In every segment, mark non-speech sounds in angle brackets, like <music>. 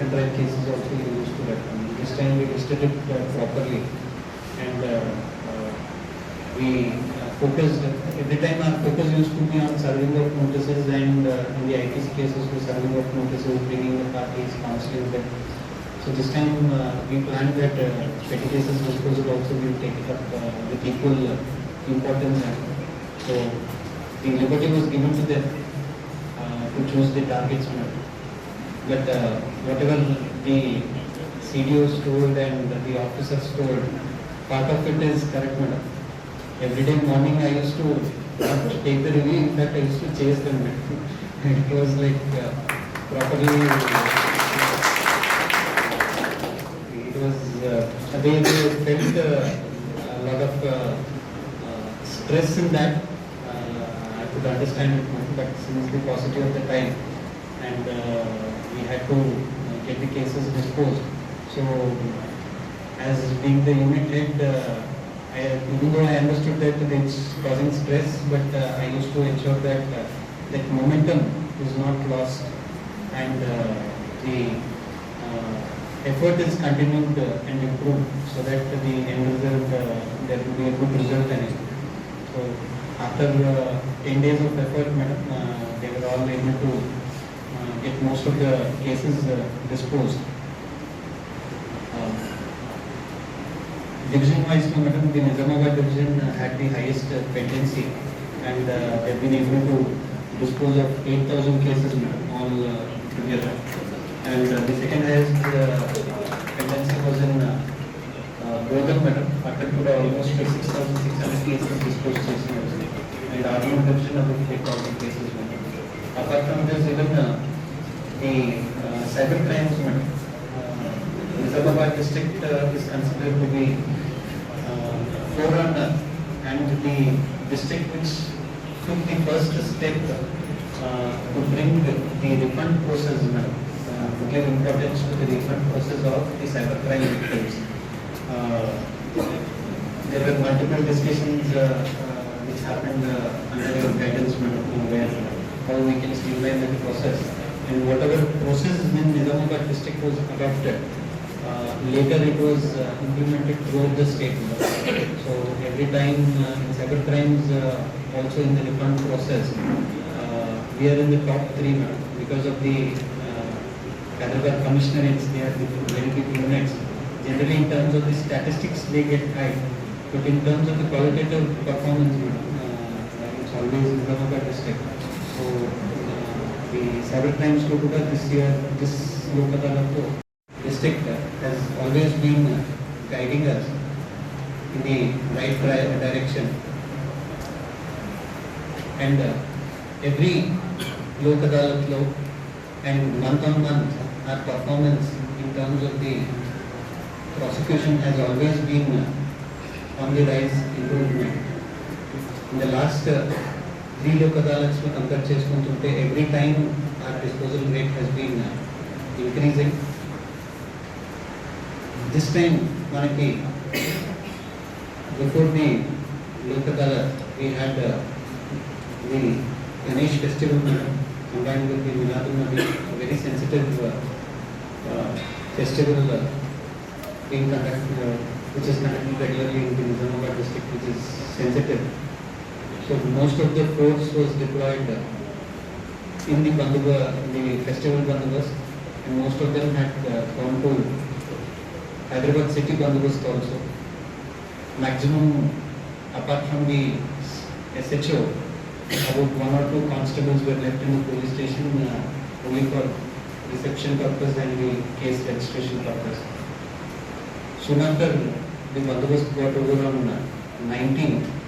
and drive cases also used to refer. This time we listed it uh, properly and uh, uh, we focused, every time our focus used to be on serving of notices and in the IPC cases we serving of notices, bringing the parties, counseling them. So this time we planned that uh, petty cases disposal also we will take it up with equal importance. So the liberty was given to them uh, to choose the targets. But uh, whatever the CDOs told and the officers told, part of it is correct, madam. Every day morning I used to take the review, in fact I used to chase them. <laughs> It was like uh, properly, it was, uh, they, they felt uh, a lot of uh, uh, stress in that. Uh, I could understand it, but since the paucity of the time and uh, we had to uh, get the cases disposed. So as being the unit head, uh, I, even though I understood that it's causing stress, but uh, I used to ensure that uh, that momentum is not lost and uh, the uh, effort is continued uh, and improved so that the end result, there will be a good result it. So after uh, 10 days of effort, madam, they were all able to get most of the cases uh, disposed. Uh, Division wise, madam, the Nizamabad division uh, had the highest uh, pendency and uh, they've been able to dispose of 8,000 cases, madam, all uh, together. And uh, the second highest uh, pendency was in uh, uh, Bodham, madam, అక్కడ కూడా almost 6,600 cases disposed చేసినారు. And Arjun division about 8,000 cases, madam. Apart from this, even uh, the uh, cyber crimes, uh, Nizamabad district uh, is considered to be uh, forerunner and the district which took the first step uh, to bring the the refund process, madam, uh, to give importance to the refund process of the cyber crime victims. Uh, There were multiple discussions uh, uh, which happened under your guidance, where how we can streamline the process. And whatever process in Nizamabad district was adopted, uh, later it was uh, implemented throughout the state. So every time uh, in cyber crimes, uh, also in the refund process, uh, we are in the top three now because of the uh, Hyderabad commissionerates, they are the very big units. Generally in terms of the statistics, they get high, but in terms of the qualitative performance, uh, it's always Nizamabad district. So crimes to కూడా this year, this Lok Adalat district has always been guiding us in the right direction. And uh, every Lok Adalat law and month on month, our performance in terms of the prosecution has always been uh, on the rise improvement. In the last wheel యొక్క balance compare చేసుకుంటుంటే every time our disposal rate has been increasing this time మనకి before the Lok Adalat we had the Ganesh festival combine with the Milad very sensitive festival being conducted, uh, which is conducted regularly in the Nizamabad district, which is So most of the force was deployed uh, in the Banduba, the festival Bandubas, and most of them had uh, gone to Hyderabad city Bandubas also. Maximum, apart from the SHO, about one or two constables were left in the police station uh, only for reception purpose and the case registration purpose. Soon after the Bandobast got over on uh, 19th,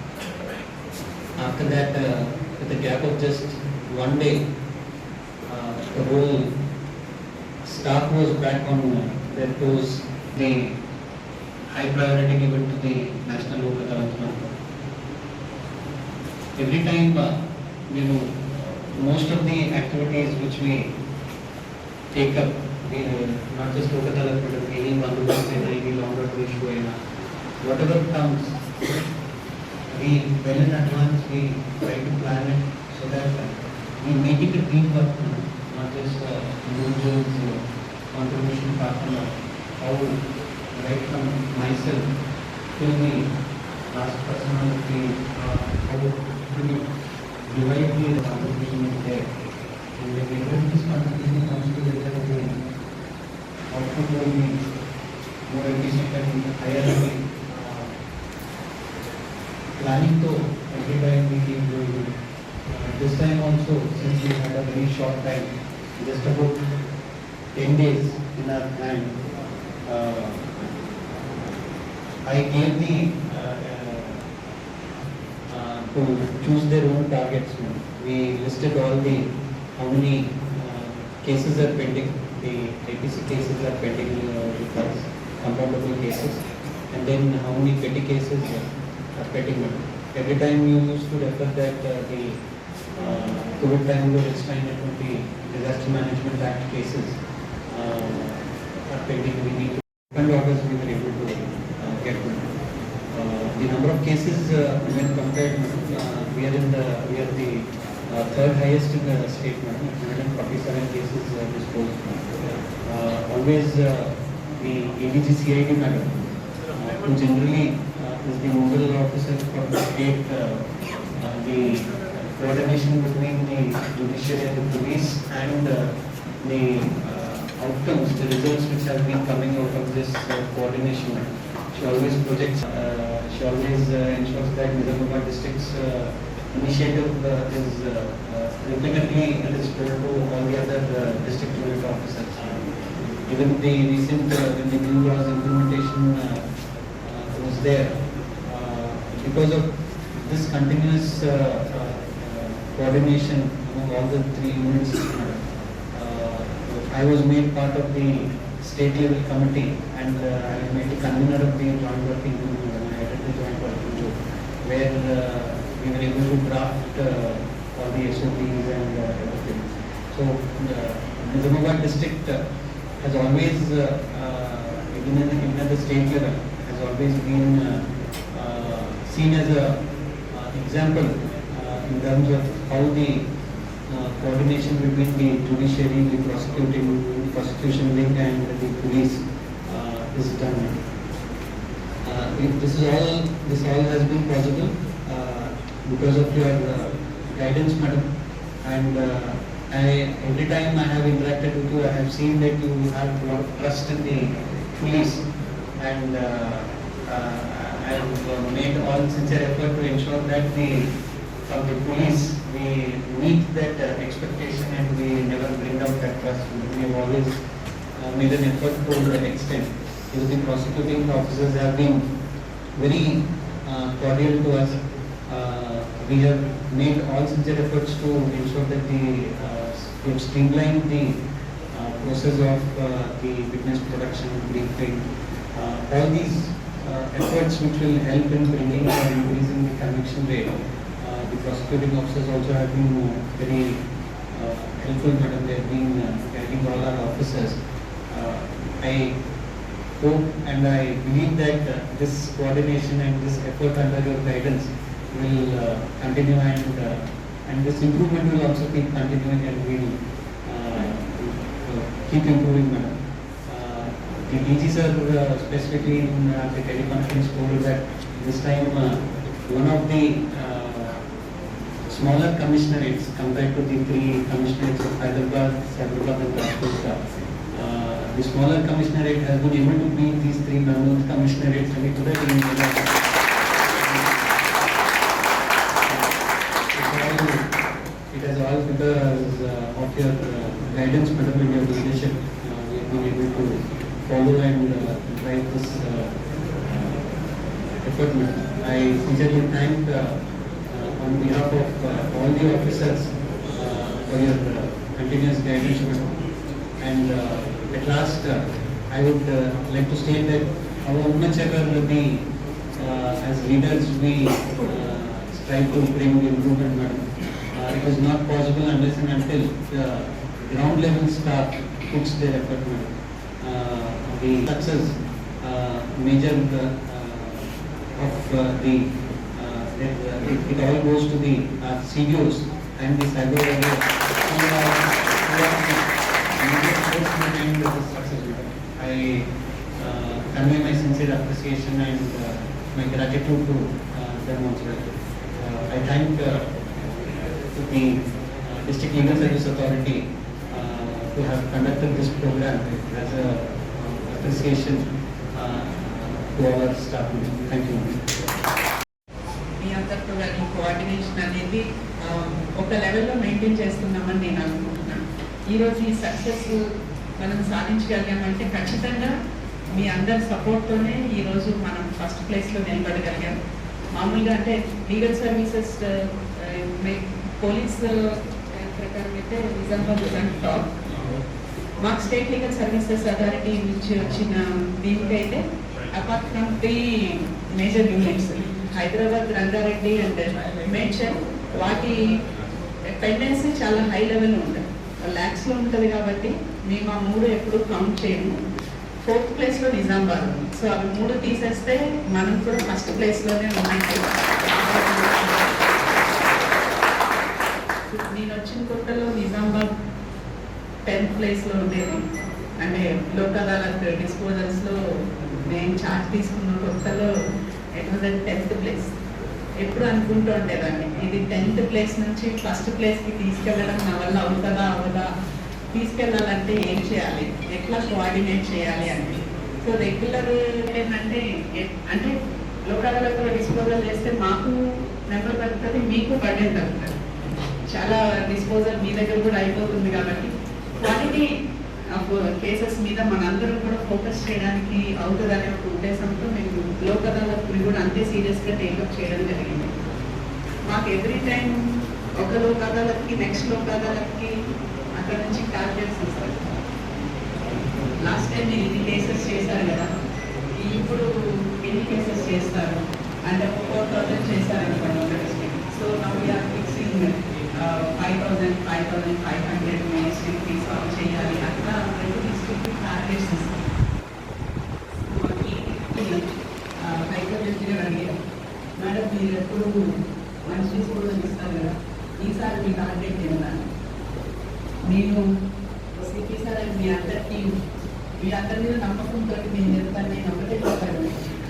after that, uh, with a gap of just one day, uh, the whole staff was back on uh, their toes. The high priority given to the National Lok Adalat. Every time, uh, you know, most of the activities which we take up, we, uh, not just Lok Adalat, but any bandobast, any longer issue, whatever comes, we well in advance we try to plan it so that uh, we make it a team work, you know, not just uh, individuals you know, contribution partner. How right from myself till the last person on the team, uh, how to divide the contribution is there. And when we put this contribution comes together, the output will be more efficient and higher. Level. Planning to every time we keep doing it. This time also, since we had a very short time, just about ten days in our plan, uh, I gave the, uh, uh, uh, to choose their own targets. We listed all the, how many uh, cases are pending, the APC cases are pending with us, compoundable cases, and then how many petty cases affecting them. Every time you used to refer that uh, the uh, COVID time or its time the disaster management act cases uh, are pending. We need to open orders we were able to uh, get them. Uh, the number of cases uh, when compared, uh, we are in the we are the uh, third highest in the state uh, now, 147 cases uh, disposed. Uh, always uh, the ADGCID madam, uh, generally is the nodal officer for the state, uh, uh, the coordination between the judiciary and the police and uh, the uh, outcomes, the results which have been coming out of this uh, coordination. She always projects, uh, she always uh, ensures that Nizamabad district's uh, initiative uh, is uh, uh, is told to all the other uh, district unit officers. Even the recent, uh, when the new laws implementation uh, uh, was there, because of this continuous uh, uh, uh, coordination among all the three units, uh, uh, I was made part of the state level committee and uh, I made the convener of the joint working group and I headed the joint working group where we were able to draft all the SOPs and everything. So the Nizamabad district has always, uh, even at the, state level, has always been seen as an uh, example uh, in terms of how the uh, coordination between the judiciary, the prosecuting, prosecution wing and the police is done. This is all, this all has been possible because of your guidance, madam. And uh, I, every time I have interacted with you, I have seen that you have a lot of trust in the police. And uh, uh, Have uh, made all sincere effort to ensure that the, from the police, we meet that uh, expectation and we never bring down that trust. We have always uh, made an effort to that extent. Because the prosecuting officers have been very cordial to us. Uh, We have made all sincere efforts to ensure that the, uh, we have streamlined the uh, process of the witness production, briefing. All these efforts which will help in bringing or increasing the conviction rate. Uh, The prosecuting officers also have been uh, very uh, helpful, madam, they have been uh, guiding all our officers. Uh, I hope and I believe that uh, this coordination and this effort under your guidance will uh, continue and, uh, and this improvement will also keep continuing and we will uh, uh, keep improving, madam. DG sir uh, specifically in uh, the teleconference told that this time uh, one of the smaller commissionerates compared to the three commissionerates of Hyderabad, Hyderabad and Rajkot. The smaller commissionerate has been able to beat these three Nandun commissionerates and it could have been. It has all because uh, of your uh, guidance, madam, and your leadership. Uh, We have been able to follow and drive this uh, uh, effort. I sincerely thank uh, on behalf of all the officers for your continuous guidance. And at last, I would like to state that ever the, uh, as leaders, we strive to bring improvement. Uh, It is not possible unless and until the ground level staff puts their effort, uh, uh, uh, the success major of the it, it, all goes to the uh, CEOs and the cyber. I convey my sincere appreciation and my gratitude to them as. I thank the District Legal Service Authority uh, to have conducted this program as a appreciation uh, to our staff. Thank you. మీ అందరితో ఈ coordination అనేది um, ఒక లెవెల్లో maintain చేస్తున్నామని నేను అనుకుంటున్నాను ఈరోజు ఈ సక్సెస్ మనం సాధించగలిగామంటే ఖచ్చితంగా మీ అందరి సపోర్ట్తోనే ఈరోజు మనం ఫస్ట్ ప్లేస్లో నిలబడగలిగాం మామూలుగా అంటే లీగల్ సర్వీసెస్ పోలీస్ ప్రకారం అయితే నిజామాబాద్ టాప్ మాకు స్టేట్ లీగల్ సర్వీసెస్ అథారిటీ నుంచి వచ్చిన దీనికైతే apart from three major units Hyderabad Rangareddy and Medchal వాటి పెండెన్సీ చాలా హై లెవెల్ ఉంటుంది. ల్యాక్స్లో ఉంటుంది కాబట్టి మేము ఆ మూడు ఎప్పుడు కౌంట్ చేయము. ఫోర్త్ ప్లేస్లో నిజామాబాద్ సో అవి మూడు తీసేస్తే మనం కూడా ఫస్ట్ ప్లేస్లోనే ఉన్నట్టు నేను వచ్చిన కొత్తలో నిజామాబాద్ టెన్త్ ప్లేస్లో ఉండేది. అంటే లోకల్ అదాలత్ డిస్పోజల్స్లో నేను చార్జ్ తీసుకున్న కొత్తలో ఇట్ వాజ్ టెన్త్ ప్లేస్ ఎప్పుడు అనుకుంటూ ఉండేదాన్ని. ఇది టెన్త్ ప్లేస్ నుంచి ఫస్ట్ ప్లేస్కి తీసుకెళ్ళడం నా వల్ల అవుతుందా అవదా తీసుకెళ్ళాలంటే ఏం చేయాలి? ఎట్లా కోఆర్డినేట్ చేయాలి అని. సో రెగ్యులర్ ఏంటంటే అంటే లోక్ కూడా డిస్పోజల్ చేస్తే మాకు నెంబర్ తగ్గుతుంది మీకు బడ్జెట్ తగ్గుతుంది చాలా డిస్పోజల్ మీ దగ్గర కూడా అయిపోతుంది కాబట్టి క్వాలిటీ ఆఫ్ కేసెస్ మీద మనందరం కూడా ఫోకస్ చేయడానికి అవుతుందనే ఒక ఉద్దేశంతో మేము లోక్ అదాలత్ని కూడా అంతే సీరియస్గా టేకప్ చేయడం జరిగింది. మాకు ఎవ్రీ టైం ఒక లోక్ అదాలత్కి నెక్స్ట్ లోక్ అదాలత్కి అక్కడ నుంచి టార్గెట్స్ ఇస్తారు లాస్ట్ టైం మీరు ఇన్ని కేసెస్ చేశారు కదా ఇప్పుడు ఎన్ని కేసెస్ చేస్తారు? అంటే ఫోర్ థౌసండ్ చేశారు అనుకోండి so now we're fixing five thousand five thousand five hundred district తీసుకోవాలి చేయాలి అట్లా రెండు డిస్ట్రిక్ట్ టార్గెట్స్ ఇస్తాం హైకోర్టు గారు అడిగారు మేడం మీరు ఎప్పుడు మంచి కూడా ఇస్తారు కదా ఈసారి మీ టార్గెట్ తిన్నాను నేను సిపి సార్ మీ అందరికీ మీ అందరి మీద నమ్మకంతో నేను చెప్తాను నేను ఒకటే చెప్పాను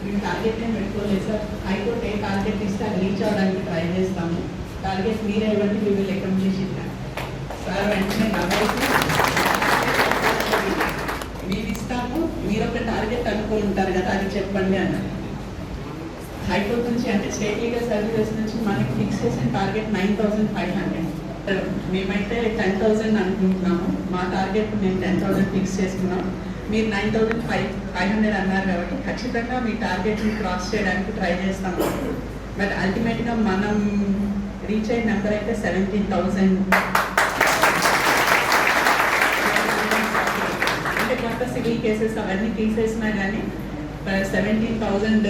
మేము టార్గెట్ నేను పెట్టుకోలేదు సార్ హైకోర్టు ఏ టార్గెట్ ఇస్తే అది రీచ్ అవ్వడానికి ట్రై చేస్తాము టార్గెట్ మీరే ఇవ్వండి మీ లెక్కం చేసి సార్ వెంటనే నవ్వేసి మీరు ఇస్తాము మీరు ఒక టార్గెట్ అనుకుని ఉంటారు కదా అది చెప్పండి అన్నారు హైకోర్టు నుంచి అంటే స్టేట్ లీగల్ సర్వీసెస్ నుంచి మనకి ఫిక్స్ చేసిన target nine thousand five hundred మేమైతే టెన్ థౌసండ్ అనుకుంటున్నాము మా టార్గెట్ మేము టెన్ థౌసండ్ ఫిక్స్ చేసుకున్నాం. మీరు nine thousand five five hundred అన్నారు కాబట్టి ఖచ్చితంగా మీ టార్గెట్ని క్రాస్ చేయడానికి ట్రై చేస్తాము బట్ అల్టిమేట్గా మనం రీచ్ అయిన నెంబర్ అయితే సెవెంటీన్ థౌసండ్ అంటే కొత్త సివిల్ కేసెస్ అవన్నీ తీసేసినా కానీ సెవెంటీన్ థౌజండ్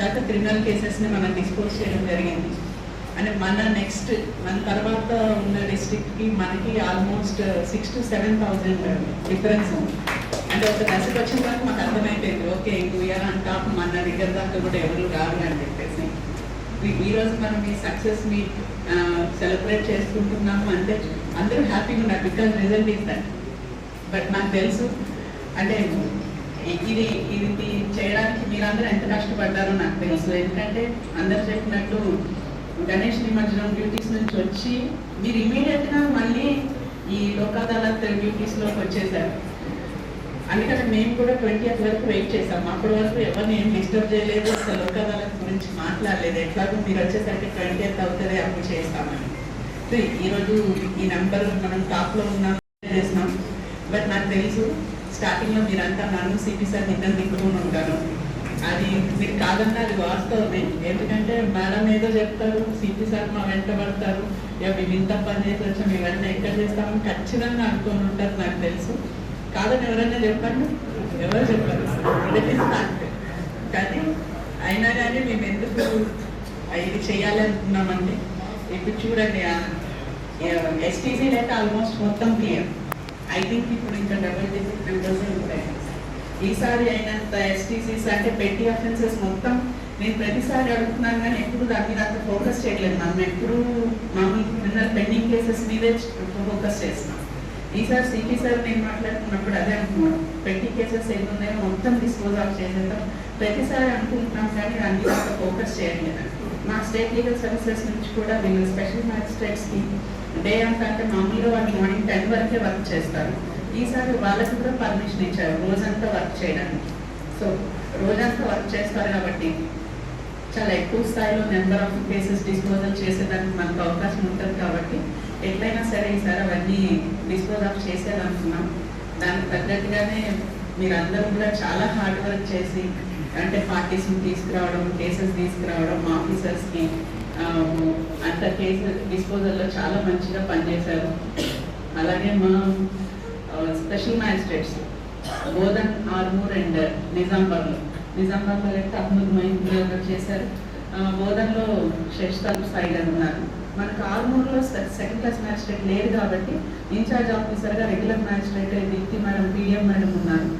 దాకా క్రిమినల్ కేసెస్ని మనం డిస్పోజ్ చేయడం జరిగింది. అంటే మన నెక్స్ట్ మన తర్వాత ఉన్న డిస్ట్రిక్ట్కి మనకి almost six to seven thousand difference ఉంది. అంటే ఒక దశకు వచ్చిన తర్వాత మాకు అర్థమైపోయింది ఓకే వీఆర్ అండ్ టాప్ మన దగ్గర దాకా కూడా ఎవరు రారు అని చెప్పి ఈరోజు మనం ఈ సక్సెస్ని సెలబ్రేట్ చేసుకుంటున్నాము అంటే అందరూ హ్యాపీగా ఉన్నారు because result is that but నాకు తెలుసు అంటే ఇది ఇది చేయడానికి మీరందరూ ఎంత కష్టపడ్డారో నాకు తెలుసు. ఎందుకంటే అందరు చెప్పినట్టు గణేష్ నిమజ్జనం డ్యూటీస్ నుంచి వచ్చి మీరు ఇమీడియట్గా మళ్ళీ ఈ లోకాదాలత్ డ్యూటీస్లోకి వచ్చేసారు. అందుకని మేము కూడా ట్వంటీ వరకు వెయిట్ చేసాం అప్పటి వరకు ఎవరిని ఏం డిస్టర్బ్ చేయలేదు. అసలు ఒక గురించి మాట్లాడలేదు. ఎట్లాగో మీరు వచ్చేసరికి ట్వంటీ అవుతుంది అప్పుడు చేస్తామని. సో ఈరోజు ఈ నెంబర్ మనం టాప్లో ఉన్నాం చేసినాం. బట్ నాకు తెలుసు స్టార్టింగ్లో మీరంతా నన్ను సిపి సార్ ఇద్దరు దిక్కుని ఉంటాను అది మీరు కాదన్నా అది వాస్తవమే. ఎందుకంటే మేడం ఏదో చెప్తారు సిపి సార్ మా వెంట పడతారు. ఇక ఇంత పని చేసి వచ్చాం మేము వెంటనే ఎక్కడ చేస్తామని ఖచ్చితంగా అనుకొని ఉంటారు నాకు తెలుసు. కాదని ఎవరైనా చెప్పండి ఎవరు చెప్పారు? కానీ అయినా కానీ మేము ఎందుకు ఇది చేయాలనుకున్నామండి? ఇప్పుడు చూడండి ఎస్టీసీ అయితే ఆల్మోస్ట్ మొత్తం క్లియర్ ఐ థింక్ ఇప్పుడు ఇంకా డబుల్ డిజిట్ నెంబర్స్ ఉంటాయి. ఈసారి అయినంత ఎస్టీసీస్ అంటే పెట్టి అఫెన్సెస్ మొత్తం నేను ప్రతిసారి అడుగుతున్నాను కానీ ఎప్పుడు దాని మీద అంత ఫోకస్ చేయట్లేదు. మనం ఎప్పుడు మామూలు క్రిమినల్ పెండింగ్ కేసెస్ మీదే ఫోకస్ చేస్తున్నాం. ఈసారి సిపి సార్ నేను మాట్లాడుతున్నప్పుడు అదే అనుకున్నాను. పెట్టి కేసెస్ ఎన్ని ఉన్నాయో మొత్తం డిస్పోజ్ ఆఫ్ చేసేద్దాం ప్రతిసారి అనుకుంటున్నాం కానీ అన్ని ఫోకస్ చేయండి మా స్టేట్ లీగల్ సర్వీసెస్ నుంచి కూడా వీళ్ళు స్పెషల్ మ్యాజిస్ట్రేట్స్కి డే అంతా అంటే మామూలుగా వాళ్ళు మార్నింగ్ టెన్ వరకే వర్క్ చేస్తారు. ఈసారి వాళ్ళకి కూడా పర్మిషన్ ఇచ్చారు రోజంతా వర్క్ చేయడానికి. సో రోజంతా వర్క్ చేస్తారు కాబట్టి చాలా ఎక్కువ స్థాయిలో నెంబర్ ఆఫ్ కేసెస్ డిస్పోజల్ చేసేదానికి మనకు అవకాశం ఉంటుంది కాబట్టి ఎట్లయినా సరే ఈసారి అవన్నీ డిస్పోజ్ ఆఫ్ చేసేదనుకున్నాం. దానికి తగ్గట్టుగానే మీరందరూ కూడా చాలా హార్డ్ వర్క్ చేసి అంటే పార్టీస్ని తీసుకురావడం కేసెస్ తీసుకురావడం ఆఫీసర్స్కి అంత కేసు డిస్పోజల్లో చాలా మంచిగా పనిచేశారు. అలాగే మా special magistrates Bodhan Armoor and నిజాంబాద్లో నిజామాబాద్లో అయితే అహ్మద్ మైన్ గారు చేశారు. ఆ, బోధన్లో శశితాబ్ సైడ్ అని ఉన్నారు. మనకు ఆర్మూర్లో సెకండ్ క్లాస్ మ్యాజిస్ట్రేట్ లేరు కాబట్టి ఇన్ఛార్జ్ ఆఫీసర్గా regular magistrate Deepthi madam PM madam ఉన్నారు.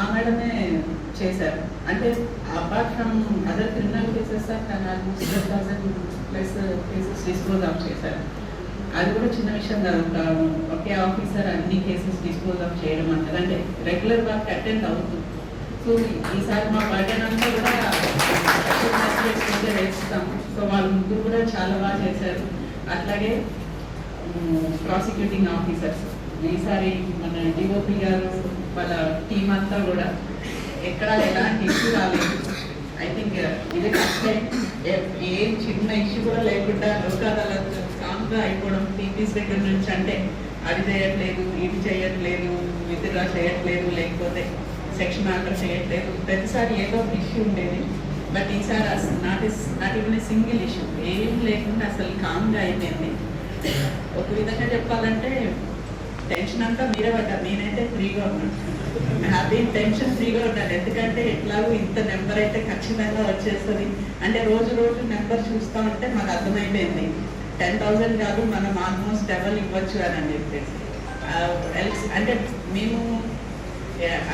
ఆ మేడమే చేశారు. అంటే apart from other criminal cases almost thousand plus cases dispose of చేశారు. అది కూడా చిన్న విషయం కాదు. ఒక ఒకే ఆఫీసర్ అన్ని కేసెస్ డిస్పోజ్ ఆఫ్ చేయడం అంటారు. అంటే రెగ్యులర్ వర్క్ అటెండ్ అవుతుంది సో ఈసారి మా బర్డెన్ అంతా కూడా special సో వాళ్ళ ముగ్గురు కూడా చాలా బాగా చేశారు. అట్లాగే ప్రాసిక్యూటింగ్ ఆఫీసర్స్ ఈసారి మన డిఓపి గారు వాళ్ళ టీం అంతా కూడా ఎక్కడ ఎలాంటి ఇష్యూ రాలేదు ఐ థింక్ uh, ఇది ఫస్ట్ ఏం చిన్న ఇష్యూ కూడా లేకుండా లోక్ అదాలత్ కామ్గా అయిపోవడం టీపీస్ దగ్గర నుంచి అంటే అది చేయట్లేదు ఇది చేయట్లేదు విత్డ్రా చేయట్లేదు లేకపోతే సెక్షన్ ఆర్డర్ చేయట్లేదు. ప్రతిసారి ఏదో ఒక ఇష్యూ ఉండేది. బట్ ఈసారి అసలు not is not even single issue ఏం లేకుండా అసలు కామ్గా అయిపోయింది. ఒక విధంగా చెప్పాలంటే టెన్షన్ అంతా మీరే పడ్డారు. నేనైతే ఫ్రీగా ఉన్నాను. హ్యాపీ టెన్షన్ ఫ్రీగా ఉన్నాను. ఎందుకంటే ఎట్లాగో ఇంత నెంబర్ అయితే ఖచ్చితంగా వచ్చేస్తుంది. అంటే రోజు రోజు నెంబర్ చూస్తా ఉంటే మాకు అర్థమైపోయింది. టెన్ థౌజండ్ కాదు మనం ఆల్మోస్ట్ డబల్ ఇవ్వచ్చు అని అని చెప్పేసి. అంటే మేము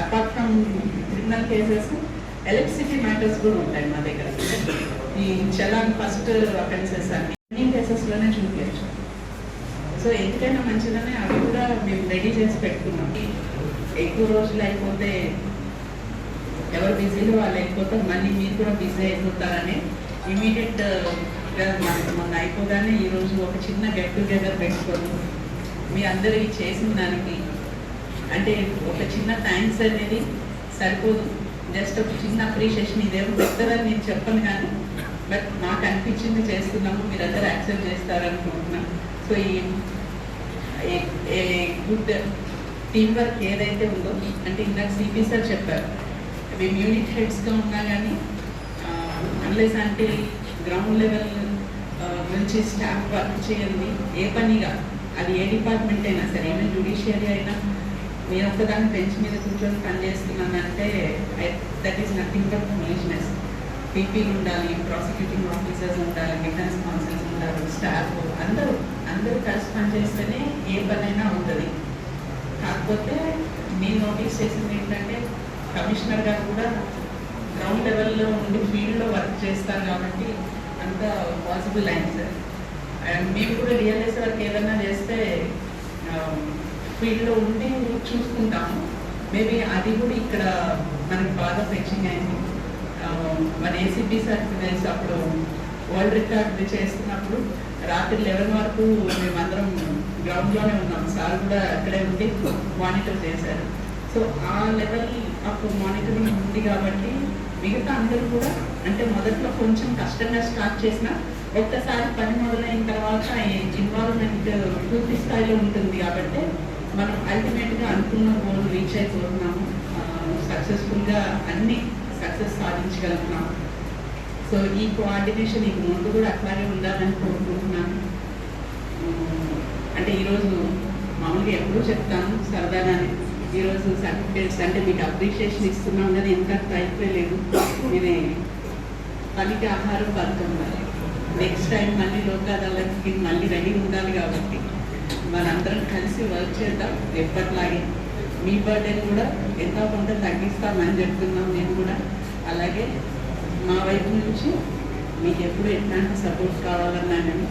apart from criminal cases electricity matters కూడా ఉంటాయి మా దగ్గర. ఈ చలాన్ ఫస్ట్ అఫెన్సెస్ అన్ని కేసెస్లోనే చూపించచ్చు. సో ఎందుకైనా మంచిదనే అవి కూడా మేము రెడీ చేసి పెట్టుకున్నాం. ఎక్కువ రోజులు అయిపోతే ఎవరు బిజీలో వాళ్ళు అయిపోతారు. మళ్ళీ మీరు కూడా బిజీ అయిపోతారని ఇమీడియట్ మొన్న అయిపోగానే ఈరోజు ఒక చిన్న గెట్ టుగెదర్ పెట్టుకోను మీ అందరికీ చేసిన దానికి అంటే ఒక చిన్న థ్యాంక్స్ అనేది సరిపోదు. జస్ట్ ఒక చిన్న అప్రిషియేషన్ ఇదేమో పెద్దదని నేను చెప్పను కానీ బట్ నాకు అనిపించింది చేస్తున్నాము మీరందరూ యాక్సెప్ట్ చేస్తారనుకుంటున్నాను. సో ఈ గుడ్ టీం వర్క్ ఏదైతే ఉందో అంటే ఇందాక సిపి సార్ చెప్పారు మేము యూనిట్ హెడ్స్గా ఉన్నా కానీ అన్లెస్ అంటే గ్రౌండ్ లెవెల్ నుంచి స్టాఫ్ వర్క్ చేయండి ఏ పనిగా అది ఏ డిపార్ట్మెంట్ అయినా సరే ఏమైనా జుడిషియరీ అయినా నేను ఒక్కదాన్ని బెంచ్ మీద కూర్చొని పని చేస్తున్నానంటే that is nothing but foolishness పీపీలు ఉండాలి ప్రాసిక్యూటింగ్ ఆఫీసర్స్ ఉండాలి డిఫెన్స్ కౌన్సిల్స్ ఉండాలి స్టాఫ్ అందరూ అందరూ కలిసి పనిచేస్తేనే ఏ పనైనా ఉంటుంది కాకపోతే నేను నోటీస్ చేసింది ఏంటంటే కమిషనర్ గారు కూడా గ్రౌండ్ లెవెల్లో ఉండి ఫీల్డ్లో వర్క్ చేస్తారు కాబట్టి అంత పాసిబుల్ అయింది సార్. అండ్ మేము కూడా రియలైజ్ వర్క్ ఏదైనా చేస్తే um, ఫీల్డ్లో ఉండి చూసుకుంటాము. మేబీ అది కూడా ఇక్కడ మనకు బాగా ఫెచింగ్ అయింది. మన ఏసీపీ సార్ తెలుసు అప్పుడు వరల్డ్ రికార్డ్ చేస్తున్నప్పుడు రాత్రి లెవెన్ వరకు మేమందరం గ్రౌండ్లోనే ఉన్నాం. సార్ కూడా అక్కడే ఉండి మానిటర్ చేశారు. సో ఆ లెవెల్ అప్పుడు మానిటరింగ్ ఉంది కాబట్టి మిగతా అందరూ కూడా అంటే మొదట్లో కొంచెం కష్టంగా స్టార్ట్ చేసిన ఒక్కసారి పని మొదలైన తర్వాత ఇన్వాల్వ్మెంట్ పూర్తి స్థాయిలో ఉంటుంది కాబట్టి మనం అల్టిమేట్గా అనుకున్న గోల్ రీచ్ అయిపోతున్నాము. సక్సెస్ఫుల్గా అన్ని సక్సెస్ సాధించగలుగుతున్నాము సో ఈ కోఆర్డినేషన్ ఈ ముందు కూడా అట్లాగే ఉండాలని కోరుకుంటున్నాను. అంటే ఈరోజు మామూలుగా ఎప్పుడూ చెప్తాను సరదాగానే. ఈరోజు సర్టిఫికేట్స్ అంటే మీకు అప్రిషియేషన్ ఇస్తున్నాం కానీ ఎంత టైప్లే లేదు. ఇది పనికి ఆహారం పథకం నెక్స్ట్ టైం మళ్ళీ లోకాదాలకి మళ్ళీ రెడీ ఉండాలి కాబట్టి. మనందరం కలిసి వర్క్ చేద్దాం. ఎప్పటిలాగే మీ బర్త్డేని కూడా ఎంతో కొంత తగ్గిస్తామని చెప్తున్నాం నేను కూడా. అలాగే మా వైపు నుంచి మీకు ఎప్పుడు ఎట్లాంటి సపోర్ట్ కావాలన్నానని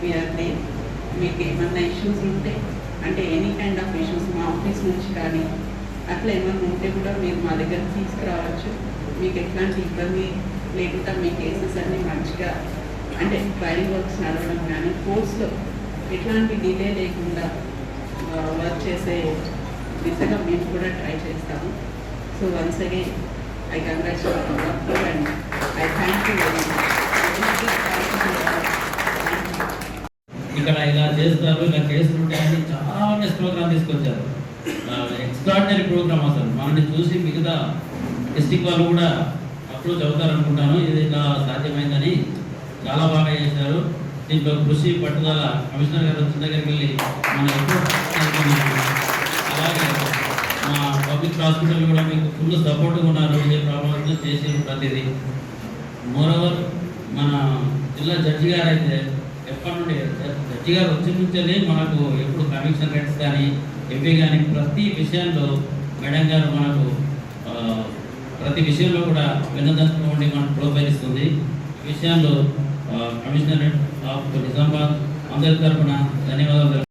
మీ అదే మీకు ఏమన్నా ఇష్యూస్ ఉంటే అంటే ఎనీ కైండ్ ఆఫ్ ఇష్యూస్ మా ఆఫీస్ నుంచి కానీ అట్లా ఏమన్నా ఉంటే కూడా మీరు మా దగ్గర తీసుకురావచ్చు. మీకు ఎట్లాంటి ఇబ్బంది లేకుండా మీ కేసెస్ అన్నీ మంచిగా అంటే ట్రయల్ వర్క్స్ నడవడం కానీ కోర్సులో ఎట్లాంటి డిలే లేకుండా వర్క్ చేసే దిశగా మేము కూడా ట్రై చేస్తాము. So once again I congratulate doctor and I thank you very much ఇక్కడ ఇలా చేస్తారు ఇలా చేస్తుంటే అని చాలా అవేర్నెస్ ప్రోగ్రామ్ తీసుకొచ్చారు. ఎక్స్ట్రాడినరీ ప్రోగ్రామ్ అసలు. మనల్ని చూసి మిగతా డిస్టిక్ వాళ్ళు కూడా అప్రోచ్ అవుతారు అనుకుంటాను ఇది ఇలా సాధ్యమైందని చాలా బాగా చేశారు. దీంట్లో కృషి పట్టుదల కమిషనర్ గారు వచ్చిన దగ్గరికి వెళ్ళి మన ఎప్పుడు అలాగే మా పబ్లిక్ హాస్పిటల్ కూడా మీకు ఫుల్ సపోర్ట్గా ఉన్నారు ఏ ప్రభావితం చేసి ప్రతిదీ. మోరవర్ మన జిల్లా జడ్జి గారు అయితే ఎప్పటి నుండి జడ్జి గారు వచ్చిన నుంచే మనకు ఎప్పుడు కమిషన్ రేట్స్ కానీ ఎంపీ కానీ ప్రతి విషయంలో మేడం గారు మనకు ప్రతి విషయంలో కూడా వినదంతుగా ఉండి మనకు ప్రోత్సహిస్తుంది. ఈ విషయంలో కమిషనరేట్ ఆఫ్ నిజామాబాద్ అందరి తరఫున ధన్యవాదాలు